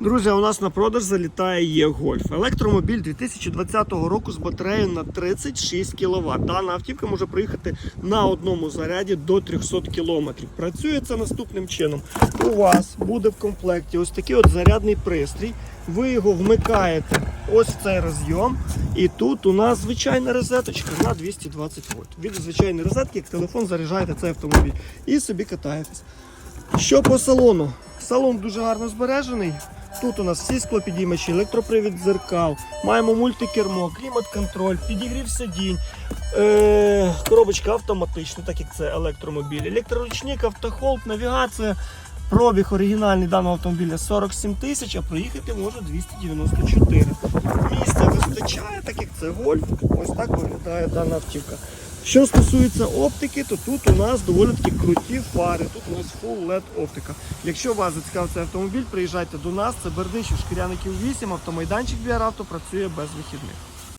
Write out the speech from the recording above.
Друзі, у нас на продаж залітає є-гольф. Електромобіль 2020 року з батареєю на 36 кВт. Дана автівка може проїхати на одному заряді до 300 км. Працює це наступним чином. У вас буде в комплекті ось такий от зарядний пристрій. Ви його вмикаєте ось в цей розйом. І тут у нас звичайна розеточка на 220 вольт. Від звичайної розетки, як телефон, заряджаєте цей автомобіль і собі катаєтесь. Що по салону? Салон дуже гарно збережений. Тут у нас всі склопідіймачі, електропривід дзеркал, маємо мультикермо, клімат-контроль, підігрів сидінь, е- коробочка автоматична, так як це електромобіль, електроручник, автохолд, навігація. Пробіг оригінальний даного автомобіля 47 тисяч, а проїхати може 294. Місця вистачає, так як це гольф. Ось так виглядає дана автівка. Що стосується оптики, то тут у нас доволі таки круті фари. Тут у нас Full LED оптика. Якщо вас зацікавив цей автомобіль, приїжджайте до нас. Це Бердичів, Шкіряників 8, автомайданчик Біаравто працює без вихідних.